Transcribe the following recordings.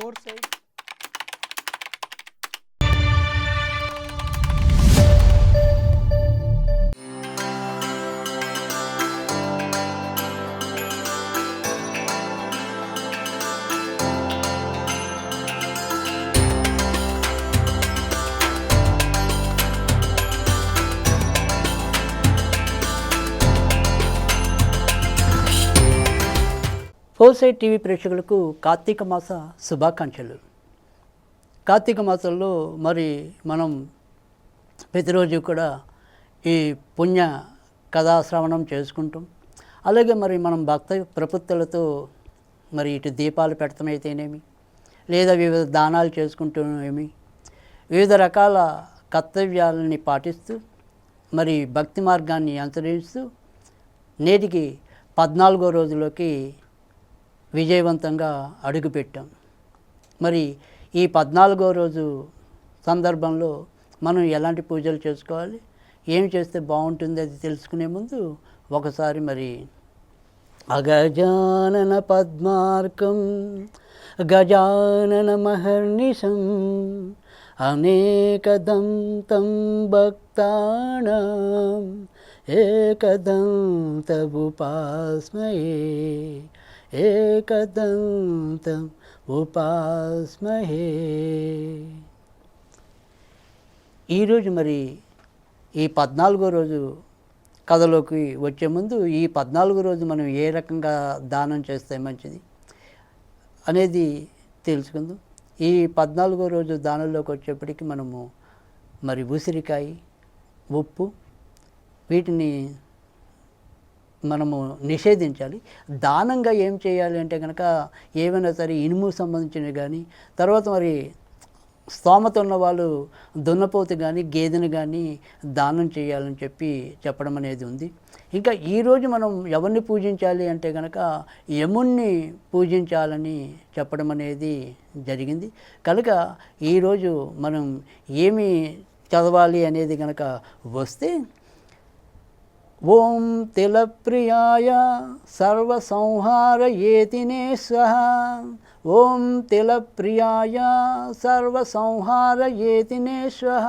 por 6 వ్యవసాయ TV ప్రేక్షకులకు కార్తీక మాస శుభాకాంక్షలు. కార్తీక మాసంలో మరి మనం ప్రతిరోజు కూడా ఈ పుణ్య కథాశ్రవణం చేసుకుంటాం. అలాగే మరి మనం భక్త ప్రపత్తులతో మరి ఇటు దీపాలు పెడతామైతేనేమి లేదా వివిధ దానాలు చేసుకుంటున్నామేమి వివిధ రకాల కర్తవ్యాలని పాటిస్తూ మరి భక్తి మార్గాన్ని అనుసరిస్తూ నేటికి పద్నాలుగో రోజులోకి విజయవంతంగా అడుగుపెట్టాం. మరి ఈ పద్నాలుగో రోజు సందర్భంలో మనం ఎలాంటి పూజలు చేసుకోవాలి? ఏం చేస్తే బాగుంటుంది అది తెలుసుకునే ముందు ఒకసారి మరి అగజానన పద్మార్కం గజానన మహర్నిశం అనేకదంతం భక్తానాం ఏకదంతముపాస్మయే ఏకదంతం ఉపాస్మహే. ఈరోజు మరి ఈ పద్నాలుగో రోజు కథలోకి వచ్చే ముందు ఈ పద్నాలుగో రోజు మనం ఏ రకంగా దానం చేస్తే మంచిది అనేది తెలుసుకుందాం. ఈ పద్నాలుగో రోజు దానంలోకి వచ్చేప్పటికి మనము మరి ఉసిరికాయ ఉప్పు వీటిని మనము నిషేధించాలి. దానంగా ఏం చేయాలి అంటే కనుక ఏమైనా సరే ఇనుము సంబంధించినవి కానీ తర్వాత మరి స్తోమత ఉన్న వాళ్ళు దున్నపోతు కానీ గేదెను కానీ దానం చేయాలని చెప్పి చెప్పడం అనేది ఉంది. ఇంకా ఈరోజు మనం ఎవరిని పూజించాలి అంటే కనుక యముణ్ణి పూజించాలని చెప్పడం అనేది జరిగింది. కనుక ఈరోజు మనం ఏమి చదవాలి అనేది కనుక వస్తే ఓం తిలప్రియాయ సర్వసంహారయేతినే స్వహ ఓం తిలప్రియాయ సర్వసంహారయేతినే స్వహ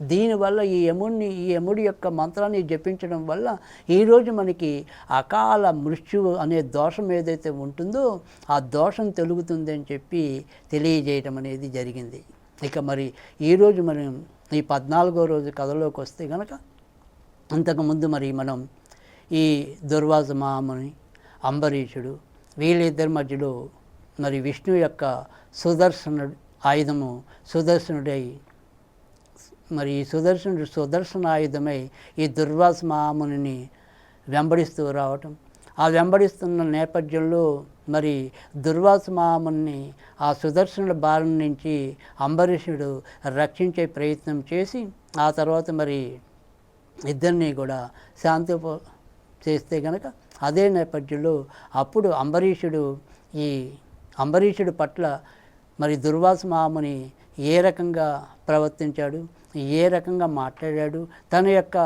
దీనివల్ల ఈ యముడిని ఈ యముడి యొక్క మంత్రాన్ని జపించడం వల్ల ఈరోజు మనకి అకాల మృత్యువు అనే దోషం ఏదైతే ఉంటుందో ఆ దోషం తెలుగుతుంది అని చెప్పి తెలియజేయటం అనేది జరిగింది. ఇక మరి ఈరోజు మనం ఈ పద్నాలుగో రోజు కథలోకి వస్తే కనుక అంతకుముందు మరి మనం ఈ దుర్వాస మహాముని అంబరీషుడు వీళ్ళిద్దరి మధ్యలో మరి విష్ణు యొక్క సుదర్శనుడు ఆయుధము సుదర్శనుడై మరి ఈ సుదర్శనుడు సుదర్శన ఆయుధమై ఈ దుర్వాస మహామునిని వెంబడిస్తూ రావటం. ఆ వెంబడిస్తున్న నేపథ్యంలో మరి దుర్వాస మహాముని ఆ సుదర్శనుల బారి నుంచి అంబరీషుడు రక్షించే ప్రయత్నం చేసి ఆ తర్వాత మరి ఇద్దరిని కూడా శాంతి చేస్తే కనుక అదే నేపథ్యంలో అప్పుడు అంబరీషుడు ఈ అంబరీషుడి పట్ల మరి దుర్వాస మాముని ఏ రకంగా ప్రవర్తించాడు ఏ రకంగా మాట్లాడాడు తన యొక్క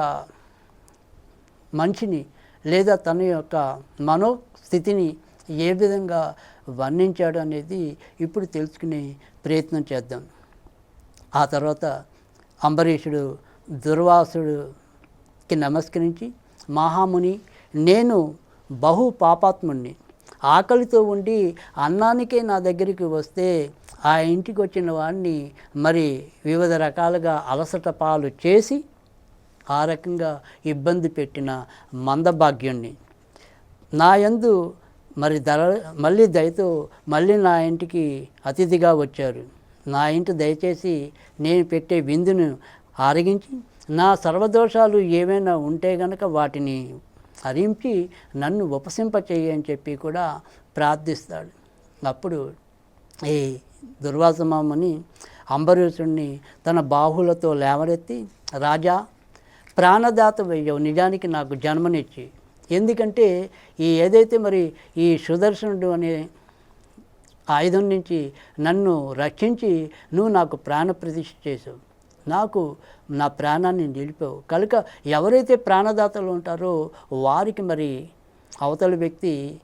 మనిషిని లేదా తన యొక్క మనోస్థితిని ఏ విధంగా వర్ణించాడు అనేది ఇప్పుడు తెలుసుకునే ప్రయత్నం చేద్దాం. ఆ తర్వాత అంబరీషుడు దుర్వాసుడు దుర్వాసుడుకి నమస్కరించి మహాముని నేను బహు పాపాత్ముణ్ణి. ఆకలితో ఉండి అన్నానికే నా దగ్గరికి వస్తే ఆ ఇంటికి వచ్చిన వాడిని మరి వివిధ రకాలుగా అలసట పాలు చేసి ఆ రకంగా ఇబ్బంది పెట్టిన మందభాగ్యుణ్ణి. నా యందు మరి ధర మళ్ళీ దయతో మళ్ళీ నా ఇంటికి అతిథిగా వచ్చారు. నా ఇంటి దయచేసి నేను పెట్టే విందును ఆరగించి నా సర్వదోషాలు ఏమైనా ఉంటే గనక వాటిని హరించి నన్ను ఉపసింపచేయి అని చెప్పి కూడా ప్రార్థిస్తాడు. అప్పుడు ఈ దుర్వాసమామని అంబరీషుణ్ణి తన బాహులతో లేవనెత్తి రాజా ప్రాణదాత వయ్యవు నిజానికి నాకు జన్మనిచ్చి. ఎందుకంటే ఈ ఏదైతే మరి ఈ సుదర్శనుడు అనే ఆయుధం నుంచి నన్ను రక్షించి నువ్వు నాకు ప్రాణ ప్రతిష్ఠ చేసావు. నాకు నా ప్రాణాన్ని నిలిపావు. కనుక ఎవరైతే ప్రాణదాతలు ఉంటారో వారికి మరి అవతల వ్యక్తి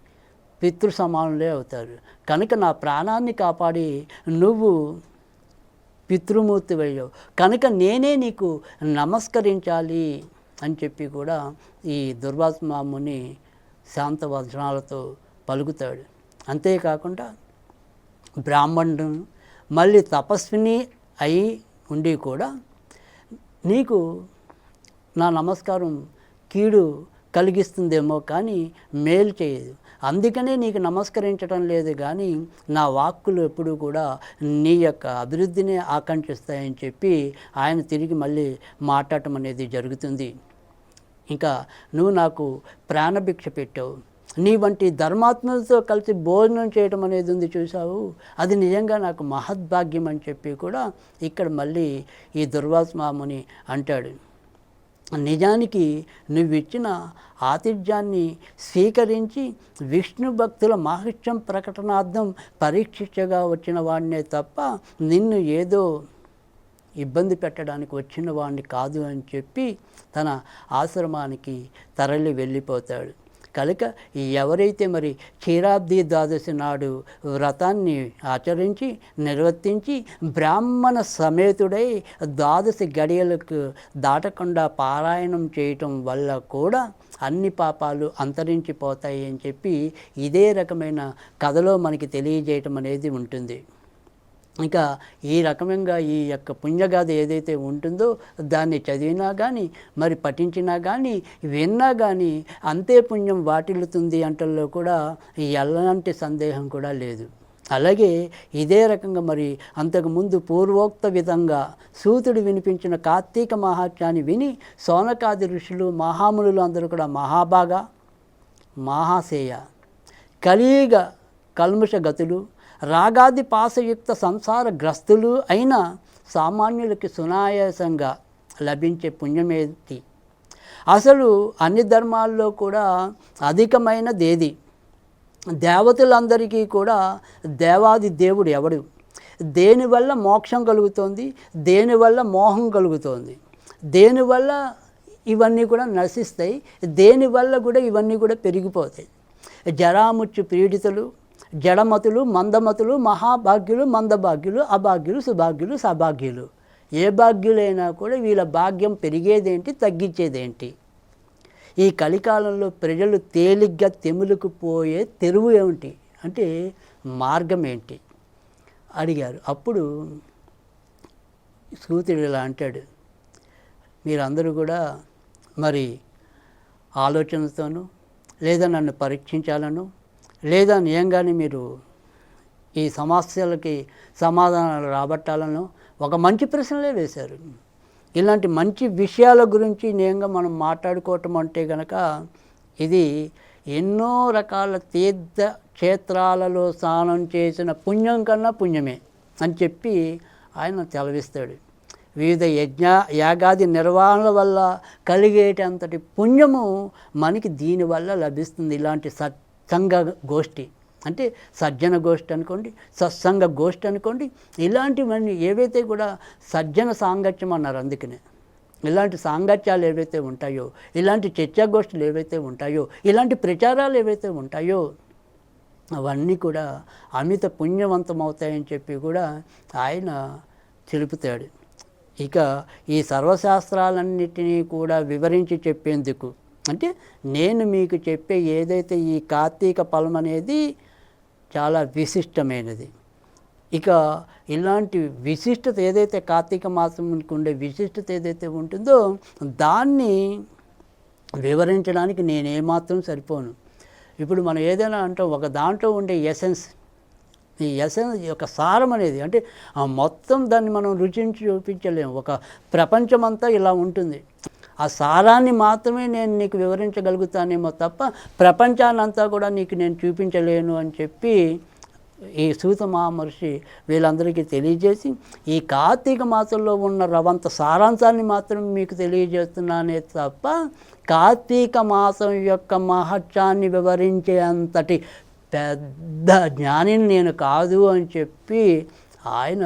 పితృ సమానులే అవుతారు. కనుక నా ప్రాణాన్ని కాపాడి నువ్వు పితృమూర్తి పితృమూర్తివయ్యావు. కనుక నేనే నీకు నమస్కరించాలి అని చెప్పి కూడా ఈ దుర్వాత్మాముని శాంత వచనాలతో పలుకుతాడు. అంతేకాకుండా బ్రాహ్మణుడు మళ్ళీ తపస్విని అయి ఉండి కూడా నీకు నా నమస్కారం కీడు కలిగిస్తుందేమో కానీ మేలు చేయదు. అందుకనే నీకు నమస్కరించడం లేదు కానీ నా వాక్కులు ఎప్పుడూ కూడా నీ యొక్క అభివృద్ధిని ఆకాంక్షిస్తాయని చెప్పి ఆయన తిరిగి మళ్ళీ మాట్లాడటం అనేది జరుగుతుంది. ఇంకా నువ్వు నాకు ప్రాణభిక్ష పెట్టావు. నీ వంటి ధర్మాత్మలతో కలిసి భోజనం చేయటం అనేది ఉంది చూసావు అది నిజంగా నాకు మహద్భాగ్యం అని చెప్పి కూడా ఇక్కడ మళ్ళీ ఈ దుర్వాసమాముని అంటాడు. నిజానికి నువ్వు ఇచ్చిన ఆతిథ్యాన్ని స్వీకరించి విష్ణు భక్తుల మాహిష్యం ప్రకటనార్థం పరీక్షించగా వచ్చిన వాడినే తప్ప నిన్ను ఏదో ఇబ్బంది పెట్టడానికి వచ్చిన వాడిని కాదు అని చెప్పి తన ఆశ్రమానికి తరలి వెళ్ళిపోతాడు. కనుక ఎవరైతే మరి క్షీరాబ్ది ద్వాదశి నాడు వ్రతాన్ని ఆచరించి నిర్వర్తించి బ్రాహ్మణ సమేతుడై ద్వాదశి గడియలకు దాటకుండా పారాయణం చేయటం వల్ల కూడా అన్ని పాపాలు అంతరించిపోతాయి అని చెప్పి ఇదే రకమైన కథలో మనకి తెలియజేయటం అనేది ఉంటుంది. ఇంకా ఈ రకమంగా ఈ యొక్క పుణ్యగాథ ఏదైతే ఉంటుందో దాన్ని చదివినా కానీ మరి పఠించినా కానీ విన్నా కానీ అంతే పుణ్యం వాటిల్లుతుంది అంటల్లో కూడా ఎలాంటి సందేహం కూడా లేదు. అలాగే ఇదే రకంగా మరి అంతకుముందు పూర్వోక్త విధంగా సూతుడు వినిపించిన కార్తీక మహాత్యాన్ని విని సోనకాది ఋషులు మహామునులు అందరూ కూడా మహాభాగ మహాశేయ కలియుగ కల్ముష గతులు రాగాది పాసయుక్త సంసార గ్రస్తులు అయిన సామాన్యులకి సునాయాసంగా లభించే పుణ్యమేది. అసలు అన్ని ధర్మాల్లో కూడా అధికమైన దేది దేవతలందరికీ కూడా దేవాది దేవుడు ఎవడు? దేనివల్ల మోక్షం కలుగుతోంది? దేనివల్ల మోహం కలుగుతోంది? దేనివల్ల ఇవన్నీ కూడా నశిస్తాయి? దేనివల్ల కూడా ఇవన్నీ కూడా పెరిగిపోతాయి? జరాముచ్చు పీడితులు జడమతులు మందమతులు మహాభాగ్యులు మందభాగ్యులు అభాగ్యులు సుభాగ్యులు సభాగ్యులు. ఏ భాగ్యులైనా కూడా వీళ్ళ భాగ్యం పెరిగేదేంటి తగ్గించేదేంటి? ఈ కలికాలంలో ప్రజలు తేలిగ్గా తెములుకు పోయే తెరువు ఏమిటి? అంటే మార్గం ఏంటి? అడిగారు. అప్పుడు సూతుడు ఇలా అంటాడు. మీరందరూ కూడా మరి ఆలోచనతోనూ లేదా నన్ను పరీక్షించాలను లేదా నియంగానే మీరు ఈ సమస్యలకి సమాధానాలు రాబట్టాలను ఒక మంచి ప్రశ్నలే వేశారు. ఇలాంటి మంచి విషయాల గురించి నియంగా మనం మాట్లాడుకోవటం అంటే కనుక ఇది ఎన్నో రకాల తీర్థ క్షేత్రాలలో స్నానం చేసిన పుణ్యం కన్నా పుణ్యమే అని చెప్పి ఆయన తెలవిస్తాడు. వివిధ యజ్ఞ యాగాది నిర్వహణల వల్ల కలిగేటంతటి పుణ్యము మనకి దీనివల్ల లభిస్తుంది. ఇలాంటి సత్ సంఘ గోష్ఠి. అంటే సజ్జన గోష్ఠి అనుకోండి సత్సంగ గోష్ఠి అనుకోండి ఇలాంటివన్నీ ఏవైతే కూడా సజ్జన సాంగత్యం అన్నారు అందుకనే. ఇలాంటి సాంగత్యాలు ఏవైతే ఉంటాయో ఇలాంటి చర్చాగోష్ఠులు ఏవైతే ఉంటాయో ఇలాంటి ప్రచారాలు ఏవైతే ఉంటాయో అవన్నీ కూడా అమిత పుణ్యవంతమవుతాయని చెప్పి కూడా ఆయన తెలుపుతాడు ఇక ఈ సర్వశాస్త్రాలన్నిటినీ కూడా వివరించి చెప్పేందుకు అంటే నేను మీకు చెప్పే ఏదైతే ఈ కార్తీక ఫలం అనేది చాలా విశిష్టమైనది. ఇక ఇలాంటి విశిష్టత ఏదైతే కార్తీక మాసంకి ఉండే విశిష్టత ఏదైతే ఉంటుందో దాన్ని వివరించడానికి నేను ఏమాత్రం సరిపోను. ఇప్పుడు మనం ఏదైనా అంటాం ఒక దాంట్లో ఉండే ఎసెన్స్ ఈ ఎసెన్స్ యొక్క సారం అనేది అంటే ఆ మొత్తం దాన్ని మనం రుచించి చూపించలేము. ఒక ప్రపంచమంతా ఇలా ఉంటుంది. ఆ సారాన్ని మాత్రమే నేను నీకు వివరించగలుగుతానేమో తప్ప ప్రపంచాన్నంతా కూడా నీకు నేను చూపించలేను అని చెప్పి ఈ సూత మహర్షి వీళ్ళందరికీ తెలియజేసి ఈ కార్తీక మాసంలో ఉన్న రవంత సారాంశాన్ని మాత్రం మీకు తెలియజేస్తున్నానే తప్ప కార్తీక మాసం యొక్క మహత్యాన్ని వివరించే అంతటి పెద్ద జ్ఞానిని నేను కాదు అని చెప్పి ఆయన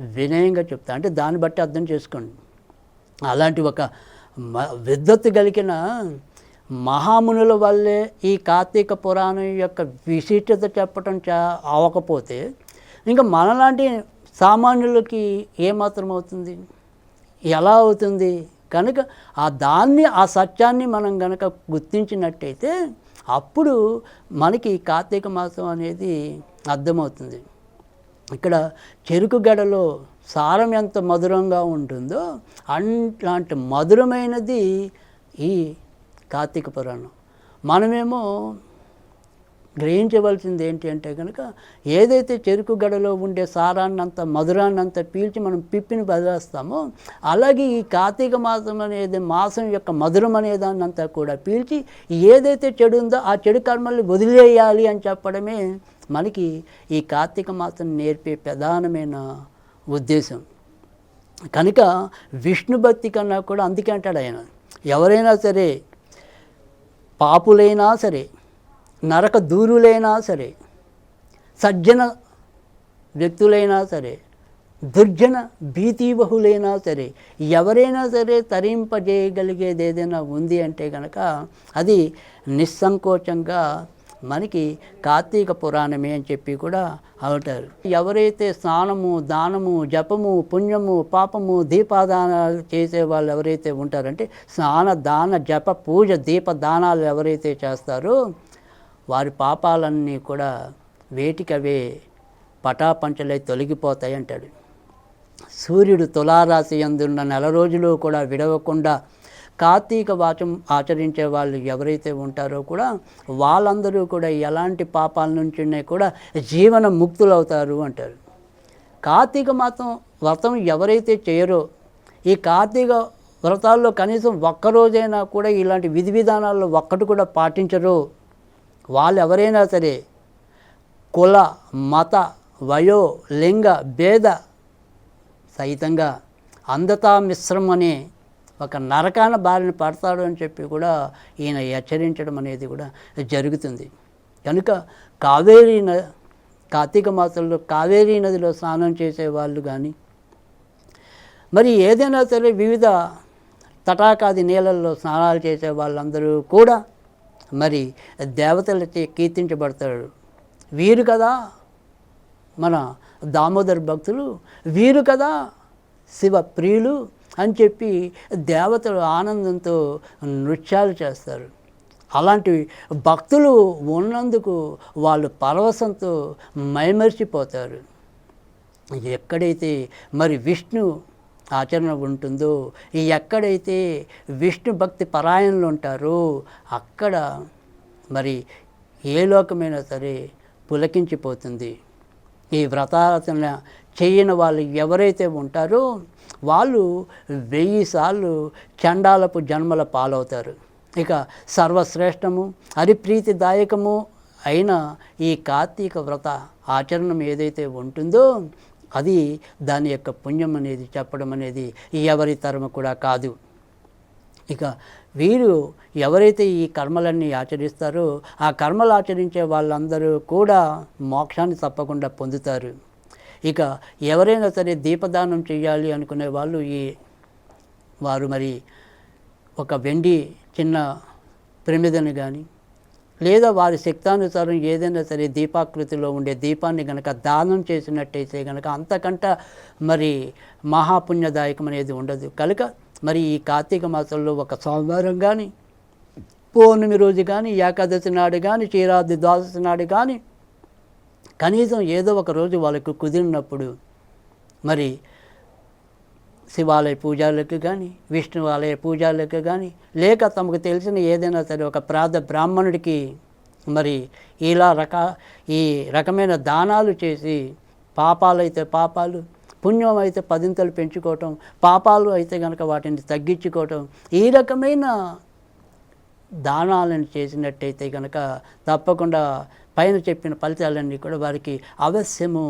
వినయంగా చెప్తా. అంటే దాన్ని బట్టి అర్థం చేసుకోండి. అలాంటి ఒక విద్వత్తు కలిగిన మహామునుల వల్లే ఈ కార్తీక పురాణం యొక్క విశిష్టత చెప్పటం చా అవ్వకపోతే ఇంకా మనలాంటి సామాన్యులకి ఏమాత్రం అవుతుంది ఎలా అవుతుంది? కనుక ఆ దాన్ని ఆ సత్యాన్ని మనం కనుక గుర్తించినట్టయితే అప్పుడు మనకి కార్తీక మాసం అనేది అర్థమవుతుంది. ఇక్కడ చెరుకు గడలో సారం ఎంత మధురంగా ఉంటుందో అట్లాంటి మధురమైనది ఈ కార్తీక పురాణం. మనమేమో గ్రహించవలసింది ఏంటి అంటే కనుక ఏదైతే చెరుకు గడలో ఉండే సారాన్నంత మధురాన్నంత పీల్చి మనం పిప్పిని బదిలేస్తామో అలాగే ఈ కార్తీక మాసం అనేది మాసం యొక్క మధురం అనే దాన్నంతా కూడా పీల్చి ఏదైతే చెడు ఉందో ఆ చెడు కర్మల్ని వదిలేయాలి అని చెప్పడమే మనకి ఈ కార్తీక మాసం నేర్పే ప్రధానమైన ఉద్దేశం. కనుక విష్ణు భక్తి కన్నా కూడా అందుకే అంటాడు ఆయన ఎవరైనా సరే పాపులైనా సరే నరక దూరులైనా సరే సజ్జన వ్యక్తులైనా సరే దుర్జన భీతిబహులైనా సరే ఎవరైనా సరే తరింపజేయగలిగేది ఏదైనా ఉంది అంటే కనుక అది నిస్సంకోచంగా మనకి కార్తీక పురాణమే అని చెప్పి కూడా అవుతారు ఎవరైతే స్నానము దానము జపము పుణ్యము పాపము దీపాదానాలు చేసే వాళ్ళు ఎవరైతే ఉంటారంటే స్నాన దాన జప పూజ దీప దానాలు ఎవరైతే చేస్తారో వారి పాపాలన్నీ కూడా వేటికవే పటాపంచలై తొలగిపోతాయి అంటాడు. సూర్యుడు తులారాశి అందున్న నెల రోజులు కూడా విడవకుండా కార్తీక వాచం ఆచరించే వాళ్ళు ఎవరైతే ఉంటారో కూడా వాళ్ళందరూ కూడా ఎలాంటి పాపాల నుంచి కూడా జీవన ముక్తులవుతారు అంటారు. కార్తీక మాసం వ్రతం ఎవరైతే చేయరో ఈ కార్తీక వ్రతాల్లో కనీసం ఒక్కరోజైనా కూడా ఇలాంటి విధి విధానాల్లో ఒక్కటి కూడా పాటించరు. వాళ్ళు ఎవరైనా సరే కుల మత వయో లింగ భేద సహితంగా అందతా మిశ్రమనే అనే ఒక నరకాన బారిన పడతాడు అని చెప్పి కూడా ఈయన హెచ్చరించడం అనేది కూడా జరుగుతుంది. కనుక కావేరీ న కార్తీక మాసంలో కావేరీ నదిలో స్నానం చేసే వాళ్ళు కానీ మరి ఏదైనా సరే వివిధ తటాకాది నీళ్ళల్లో స్నానాలు చేసే వాళ్ళందరూ కూడా మరి దేవతలచే కీర్తించబడతారు. వీరు కదా మన దామోదర్ భక్తులు వీరు కదా శివ ప్రియులు అని చెప్పి దేవతలు ఆనందంతో నృత్యాలు చేస్తారు. అలాంటి భక్తులు ఉన్నందుకు వాళ్ళు పరవశంతో మైమరిచిపోతారు. ఎక్కడైతే మరి విష్ణు ఆచరణ ఉంటుందో ఈ ఎక్కడైతే విష్ణు భక్తి పరాయణలు ఉంటారో అక్కడ మరి ఏ లోకమైనా సరే పులకించిపోతుంది. ఈ వ్రతారచన చేయని వాళ్ళు ఎవరైతే ఉంటారో వాళ్ళు వెయ్యి సార్లు చండాలపు జన్మల పాలవుతారు. ఇక సర్వశ్రేష్టము హరిప్రీతిదాయకము అయిన ఈ కార్తీక వ్రత ఆచరణం ఏదైతే ఉంటుందో అది దాని యొక్క పుణ్యం అనేది చెప్పడం అనేది ఎవరి తరము కూడా కాదు. ఇక వీరు ఎవరైతే ఈ కర్మలన్నీ ఆచరిస్తారో ఆ కర్మలు ఆచరించే వాళ్ళందరూ కూడా మోక్షాన్ని తప్పకుండా పొందుతారు. ఇక ఎవరైనా సరే దీపదానం చేయాలి అనుకునే వాళ్ళు ఈ వారు మరి ఒక వెండి చిన్న ప్రమిదను కానీ లేదా వారి శక్తానుసారం ఏదైనా సరే దీపాకృతిలో ఉండే దీపాన్ని గనక దానం చేసినట్టయితే గనక అంతకంట మరి మహాపుణ్యదాయకం అనేది ఉండదు. కనుక మరి ఈ కార్తీక మాసంలో ఒక సోమవారం కానీ పౌర్ణమి రోజు కానీ ఏకాదశి నాడు కానీ క్షీరాది ద్వాదశి నాడు కానీ కనీసం ఏదో ఒక రోజు వాళ్ళకు కుదిరినప్పుడు మరి శివాలయ పూజలకు కానీ విష్ణు ఆలయ పూజలకు కానీ లేక తమకు తెలిసిన ఏదైనా సరే ఒక ప్రాత బ్రాహ్మణుడికి మరి ఇలా రక ఈ రకమైన దానాలు చేసి పాపాలు అయితే పాపాలు పుణ్యం అయితే పదింతలు పెంచుకోవటం పాపాలు అయితే కనుక వాటిని తగ్గించుకోవటం ఈ రకమైన దానాలను చేసినట్టయితే కనుక తప్పకుండా పైన చెప్పిన ఫలితాలన్నీ కూడా వారికి అవశ్యము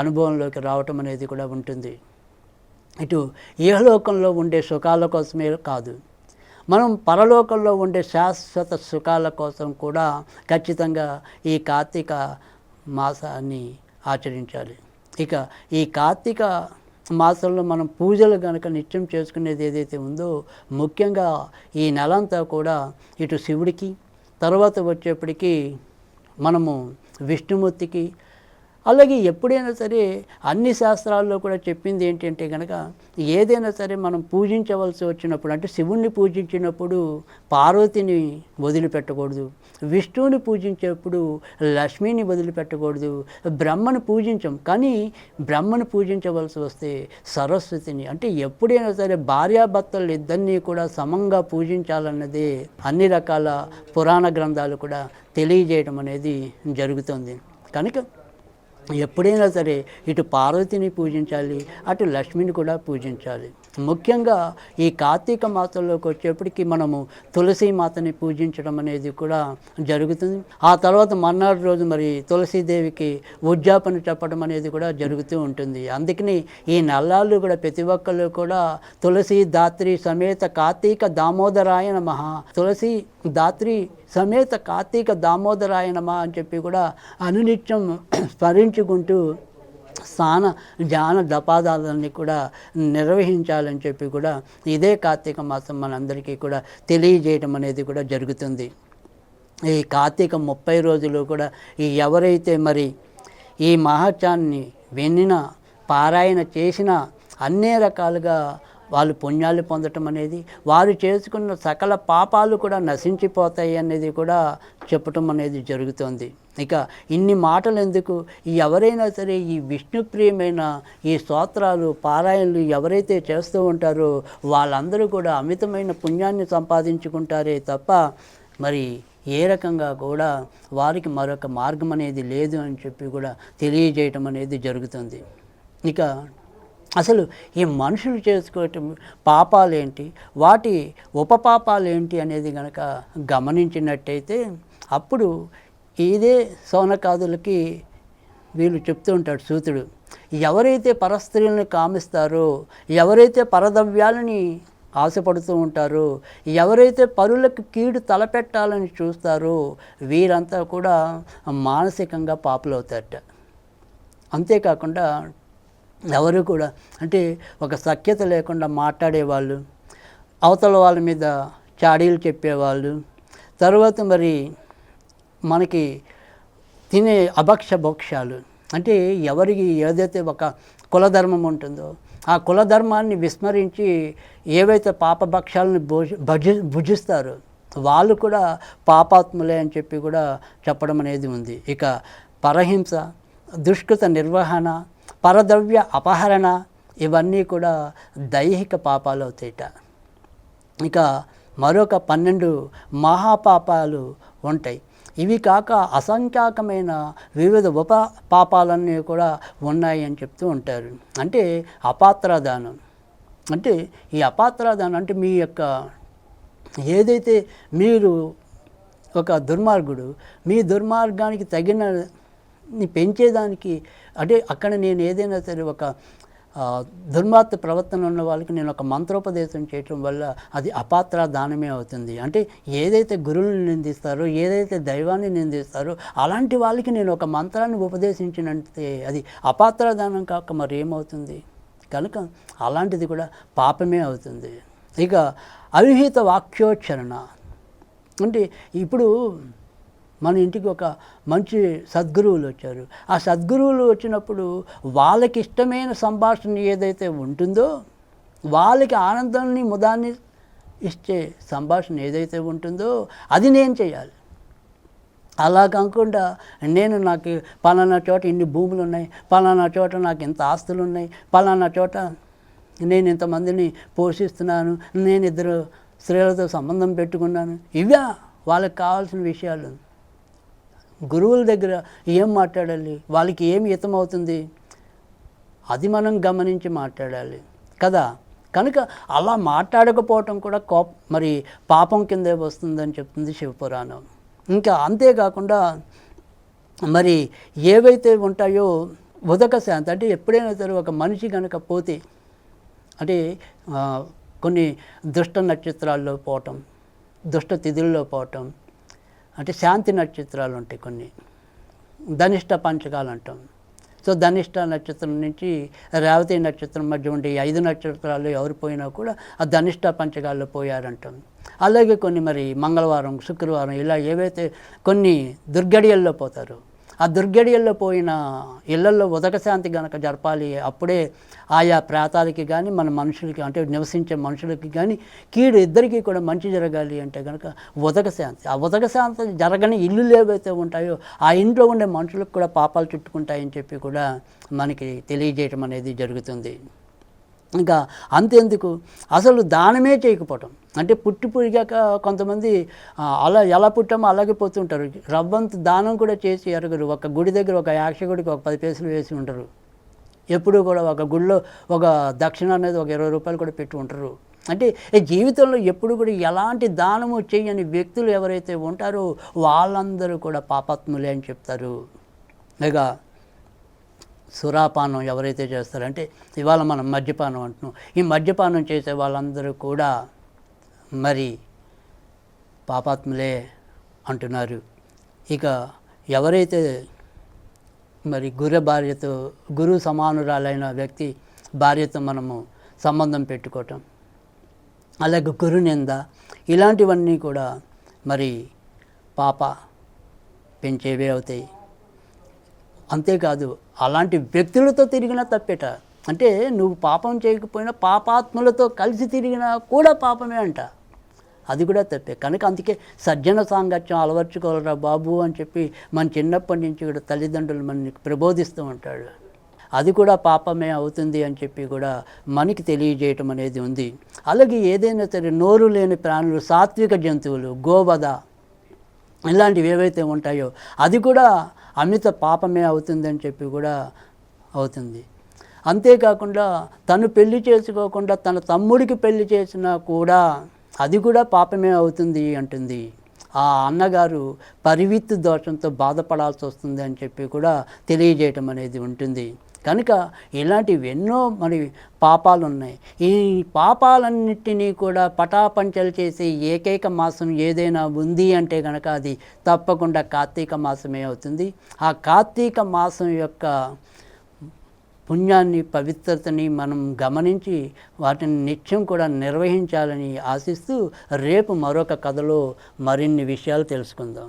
అనుభవంలోకి రావటం అనేది కూడా ఉంటుంది. ఇటు ఇహలోకంలో ఉండే సుఖాల కోసమే కాదు మనం పరలోకంలో ఉండే శాశ్వత సుఖాల కోసం కూడా ఖచ్చితంగా ఈ కార్తీక మాసాన్ని ఆచరించాలి. ఇక ఈ కార్తీక మాసంలో మనం పూజలు కనుక నిత్యం చేసుకునేది ఏదైతే ఉందో ముఖ్యంగా ఈ నెలంతా కూడా ఇటు శివుడికి తర్వాత వచ్చేప్పటికీ మనము విష్ణుమూర్తికి అలాగే ఎప్పుడైనా సరే అన్ని శాస్త్రాల్లో కూడా చెప్పింది ఏంటంటే కనుక ఏదైనా సరే మనం పూజించవలసి వచ్చినప్పుడు అంటే శివుణ్ణి పూజించినప్పుడు పార్వతిని వదిలిపెట్టకూడదు విష్ణువుని పూజించేప్పుడు లక్ష్మిని వదిలిపెట్టకూడదు బ్రహ్మను పూజించం. కానీ బ్రహ్మను పూజించవలసి వస్తే సరస్వతిని అంటే ఎప్పుడైనా సరే భార్యాభర్తలు ఇద్దరినీ కూడా సమంగా పూజించాలన్నదే అన్ని రకాల పురాణ గ్రంథాలు కూడా తెలియజేయడం అనేది జరుగుతుంది. కనుక ఎప్పుడైనా సరే ఇటు పార్వతిని పూజించాలి అటు లక్ష్మిని కూడా పూజించాలి. ముఖ్యంగా ఈ కార్తీక మాసంలోకి వచ్చేప్పటికి మనము తులసి మాతని పూజించడం అనేది కూడా జరుగుతుంది. ఆ తర్వాత మర్నాడు రోజు మరి తులసీదేవికి ఉద్యాపన చెప్పడం అనేది కూడా జరుగుతూ ఉంటుంది. అందుకని ఈ నల్లాళ్ళు కూడా ప్రతి ఒక్కళ్ళు కూడా తులసి దాత్రి సమేత కార్తీక దామోదరాయ నమః. తులసి దాత్రి సమేత కార్తీక దామోదరాయనమ అని చెప్పి కూడా అనునిత్యం స్మరించుకుంటూ స్థాన ధ్యాన దపాదాలన్నీ కూడా నిర్వహించాలని చెప్పి కూడా ఇదే కార్తీక మాసం మనందరికీ కూడా తెలియజేయడం అనేది కూడా జరుగుతుంది. ఈ కార్తీక ముప్పై రోజులు కూడా ఈ ఎవరైతే మరి ఈ మహత్యాన్ని వెన్నిన పారాయణ చేసిన అన్ని రకాలుగా వాళ్ళు పుణ్యాలు పొందటం అనేది వారు చేసుకున్న సకల పాపాలు కూడా నశించిపోతాయి అనేది కూడా చెప్పటం అనేది జరుగుతుంది. ఇక ఇన్ని మాటలు ఎందుకు ఎవరైనా సరే ఈ విష్ణుప్రియమైన ఈ స్తోత్రాలు పారాయణలు ఎవరైతే చేస్తూ ఉంటారో వాళ్ళందరూ కూడా అమితమైన పుణ్యాన్ని సంపాదించుకుంటారే తప్ప మరి ఏ రకంగా కూడా వారికి మరొక మార్గం అనేది లేదు అని చెప్పి కూడా తెలియజేయటం అనేది జరుగుతుంది. ఇక అసలు ఈ మనుషులు చేసుకోవటం పాపాలేంటి? వాటి ఉపపాపాలు ఏంటి అనేది కనుక గమనించినట్టయితే అప్పుడు ఇదే సౌనకాదులకి వీళ్ళు చెప్తూ ఉంటాడు సూతుడు. ఎవరైతే పరస్త్రీలను కామిస్తారో ఎవరైతే పరదవ్యాలని ఆశపడుతూ ఉంటారో ఎవరైతే పరులకు కీడు తలపెట్టాలని చూస్తారో వీరంతా కూడా మానసికంగా పాపులవుతారట. అంతేకాకుండా ఎవరు కూడా అంటే ఒక సఖ్యత లేకుండా మాట్లాడేవాళ్ళు అవతల వాళ్ళ మీద చాడీలు చెప్పేవాళ్ళు తర్వాత మరి మనకి తినే అభక్ష భోక్షాలు అంటే ఎవరికి ఏదైతే ఒక కులధర్మం ఉంటుందో ఆ కులధర్మాన్ని విస్మరించి ఏవైతే పాపభక్షాలను భోజ భజి భుజిస్తారో వాళ్ళు కూడా పాపాత్ములే అని చెప్పి కూడా చెప్పడం అనేది ఉంది. ఇక పరహింస దుష్కృత నిర్వహణ పరద్రవ్య అపహరణ ఇవన్నీ కూడా దైహిక పాపాలు అవుతాయిట. ఇక మరొక పన్నెండు మహాపాపాలు ఉంటాయి. ఇవి కాక అసంఖ్యాకమైన వివిధ ఉప పాపాలన్నీ కూడా ఉన్నాయి అని చెప్తూ ఉంటారు. అంటే అపాత్రదానం. అంటే ఈ అపాత్రదానం అంటే మీ యొక్క ఏదైతే మీరు ఒక దుర్మార్గుడు మీ దుర్మార్గానికి తగిన పెంచేదానికి అంటే అక్కడ నేను ఏదైనా సరే ఒక దుర్మార్త ప్రవర్తన ఉన్న వాళ్ళకి నేను ఒక మంత్రోపదేశం చేయటం వల్ల అది అపాత్ర దానమే అవుతుంది. అంటే ఏదైతే గురువుని నిందిస్తారో ఏదైతే దైవాన్ని నిందిస్తారో అలాంటి వాళ్ళకి నేను ఒక మంత్రాన్ని ఉపదేశించినంతే అది అపాత్ర దానం కాక మరి ఏమవుతుంది? కనుక అలాంటిది కూడా పాపమే అవుతుంది. ఇక అవిహిత వాక్యోచ్చరణ. అంటే ఇప్పుడు మన ఇంటికి ఒక మంచి సద్గురువులు వచ్చారు. ఆ సద్గురువులు వచ్చినప్పుడు వాళ్ళకి ఇష్టమైన సంభాషణ ఏదైతే ఉంటుందో వాళ్ళకి ఆనందాన్ని ముదాన్ని ఇచ్చే సంభాషణ ఏదైతే ఉంటుందో అది నేను చేయాలి. అలా కాకుండా నేను నాకు పలానా చోట ఇన్ని భూములు ఉన్నాయి పలానా చోట నాకు ఇంత ఆస్తులు ఉన్నాయి పలానా చోట నేను ఇంతమందిని పోషిస్తున్నాను నేను ఇద్దరు స్త్రీలతో సంబంధం పెట్టుకున్నాను. ఇవే వాళ్ళకి కావాల్సిన విషయాలు. గురువుల దగ్గర ఏం మాట్లాడాలి? వాళ్ళకి ఏం హితమవుతుంది? అది మనం గమనించి మాట్లాడాలి. కదా? కనుక అలా మాట్లాడకపోవటం కూడా కోప మరి పాపం కిందే వస్తుందని చెప్తుంది శివపురాణం. ఇంకా అంతేకాకుండా మరి ఏవైతే ఉంటాయో ఉదక శాంతి అంటే ఎప్పుడైనా సరే ఒక మనిషి కనుక పోతే అంటే కొన్ని దుష్ట నక్షత్రాల్లో పోవటం దుష్ట తిథుల్లో పోవటం అంటే శాంతి నక్షత్రాలు ఉంటాయి కొన్ని. ధనిష్ట పంచకాలు అంటాం సో ధనిష్ట నక్షత్రం నుంచి రేవతి నక్షత్రం మధ్య ఉండే ఐదు నక్షత్రాలు ఎవరు పోయినా కూడా ఆ ధనిష్ట పంచగాల్లో పోయారంటాం. అలాగే కొన్ని మరి మంగళవారం శుక్రవారం ఇలా ఏవైతే కొన్ని దుర్గడియల్లో పోతారు ఆ దుర్గడియల్లో పోయిన ఇళ్ళలో ఉదక శాంతి గనక జరపాలి అప్పుడే ఆయా ప్రాతాలకి కానీ మన మనుషులకి అంటే నివసించే మనుషులకి కానీ కీడు ఇద్దరికీ కూడా మంచి జరగాలి అంటే కనుక ఉదక శాంతి. ఆ ఉదక శాంతి జరగని ఇల్లులు ఏవైతే ఉంటాయో ఆ ఇంట్లో ఉండే మనుషులకు కూడా పాపాలు చుట్టుకుంటాయని చెప్పి కూడా మనకి తెలియజేయటం అనేది జరుగుతుంది. ఇంకా అంతెందుకు? అసలు దానమే చేయకపోవటం. అంటే పుట్టి పురిగాక కొంతమంది అలా ఎలా పుట్టామో అలాగే పోతుంటారు. రవ్వంత దానం కూడా చేసి ఎరగరు. ఒక గుడి దగ్గర ఒక యాక్ష గుడికి ఒక పది పైసలు వేసి ఉంటారు. ఎప్పుడూ కూడా ఒక గుడిలో ఒక దక్షిణ అనేది ఒక ఇరవై రూపాయలు కూడా పెట్టి ఉంటారు. అంటే జీవితంలో ఎప్పుడు కూడా ఎలాంటి దానము చేయని వ్యక్తులు ఎవరైతే ఉంటారో వాళ్ళందరూ కూడా పాపాత్ములే అని చెప్తారు. ఇక సురాపానం ఎవరైతే చేస్తారంటే ఇవాళ మనం మద్యపానం అంటున్నాం. ఈ మద్యపానం చేసే వాళ్ళందరూ కూడా మరి పాపాత్ములే అంటున్నారు. ఇక ఎవరైతే మరి గురు భార్యతో గురు సమానురాలైన వ్యక్తి భార్యతో మనము సంబంధం పెట్టుకోవటం అలాగే గురు నింద ఇలాంటివన్నీ కూడా మరి పాప పెంచేవే అవుతాయి. అంతేకాదు అలాంటి వ్యక్తులతో తిరిగినా తప్పేట. అంటే నువ్వు పాపం చేయకపోయినా పాపాత్ములతో కలిసి తిరిగినా కూడా పాపమే అంట. అది కూడా తప్పే. కనుక అందుకే సజ్జన సాంగత్యం అలవర్చుకోవాలరా బాబు అని చెప్పి మన చిన్నప్పటి నుంచి కూడా తల్లిదండ్రులు మనకి ప్రబోధిస్తూ ఉంటాడు. అది కూడా పాపమే అవుతుంది అని చెప్పి కూడా మనకి తెలియజేయటం అనేది ఉంది. అలాగే ఏదైనా సరే నోరు లేని ప్రాణులు సాత్విక జంతువులు గోవధ ఇలాంటివి ఏవైతే ఉంటాయో అది కూడా అమిత పాపమే అవుతుందని చెప్పి కూడా అవుతుంది. అంతేకాకుండా తను పెళ్ళి చేసుకోకుండా తన తమ్ముడికి పెళ్ళి చేసినా కూడా అది కూడా పాపమే అవుతుంది అంటుంది. ఆ అన్నగారు పరివిత్తు దోషంతో బాధపడాల్సి వస్తుంది అని చెప్పి కూడా తెలియజేయటం అనేది ఉంటుంది. కనుక ఇలాంటివి ఎన్నో మరి పాపాలు ఉన్నాయి ఈ పాపాలన్నిటినీ కూడా పటాపంచలు చేసే ఏకైక మాసం ఏదైనా ఉంది అంటే కనుక అది తప్పకుండా కార్తీక మాసమే అవుతుంది. ఆ కార్తీక మాసం యొక్క పుణ్యాన్ని పవిత్రతని మనం గమనించి వాటిని నిత్యం కూడా నిర్వహించాలని ఆశిస్తూ రేపు మరొక కథలో మరిన్ని విషయాలు తెలుసుకుందాం.